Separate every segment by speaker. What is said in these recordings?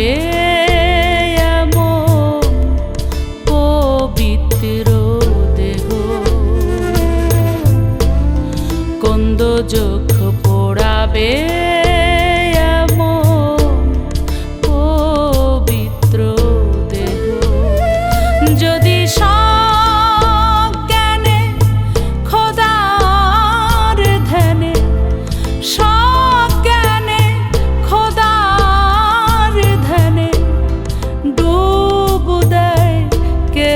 Speaker 1: পোড়াবে এমন পবিত্র দেহ। কন্দ চোখ পোড়াবে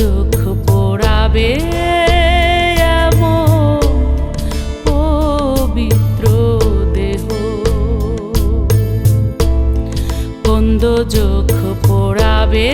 Speaker 1: চোখ পোড়াবে পবিত্র দেহ। কোন্দ চোখ পোড়াবে